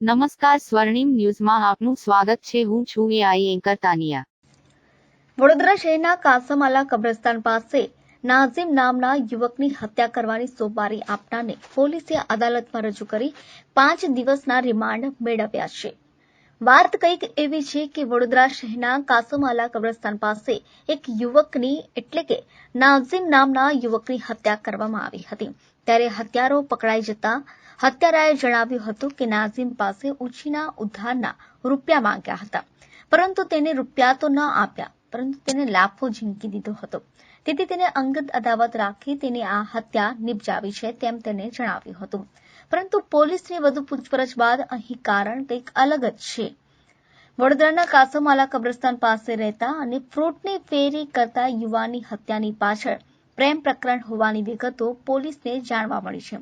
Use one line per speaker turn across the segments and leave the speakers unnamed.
નમસ્કાર સ્વર્ણિમ ન્યૂઝમાં આપનું સ્વાગત છે. હું છું એઆઈ એન્કર તાનિયા.
વડોદરા શહેરના કાસમાલા કબ્રસ્તાન પાસે નાઝીમ નામના યુવકની હત્યા કરવાની સોપારી આપનારને પોલીસે અદાલતમાં રજૂ કરી પાંચ દિવસના રિમાન્ડ મેળવ્યા છે. વાત કંઈક એવી છે કે વડોદરા શહેરના કાસમાલા કબ્રસ્તાન પાસે એક યુવકની એટલે કે નાઝીમ નામના યુવકની હત્યા કરવામાં આવી હતી. ત્યારે હત્યારો પકડાઈ જતા હત્યારાએ જણાવ્યું હતું કે નાઝીમ પાસે ઉછીના ઉદ્ધારના રૂપિયા માંગ્યા હતા. પરંતુ તેને રૂપિયા તો ન આપ્યા, પરંતુ તેને લાફો ઝીંકી દીધો હતો. તેથી તેને અંગત અદાવત રાખી તેની આ હત્યા નિપજાવી છે તેમ તેને જણાવ્યું હતું. પરંતુ પોલીસની વધુ પૂછપરછ બાદ અહીં કારણ કંઈક અલગ જ છે. વડોદરાના કાસમાલા કબ્રસ્તાન પાસે રહેતા અને ફ્રૂટની ફેરી કરતા યુવાની હત્યાની પાછળ પ્રેમ પ્રકરણ હોવાની વિગતો પોલીસને જાણવા મળી છે.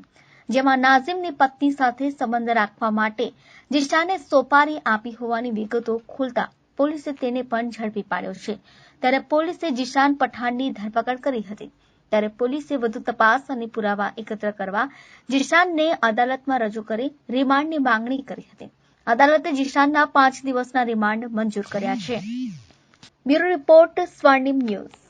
જેમાં નાઝીમની પત્ની સાથે સંબંધ રાખવા માટે જીશાને સોપારી આપી હોવાની વિગતો ખુલતા પોલીસે તેને પણ ઝડપી પાડ્યો છે. ત્યારે પોલીસે જીશાન પઠાણની ધરપકડ કરી હતી. ત્યારે પોલીસે વધુ તપાસ અને પુરાવા એકત્ર કરવા જીશાનને અદાલતમાં રજૂ કરી રિમાન્ડની માંગણી કરી હતી. અદાલતે જીશાનના પાંચ દિવસના રિમાન્ડ મંજૂર કર્યા છે. Bureau report, Swarnim news.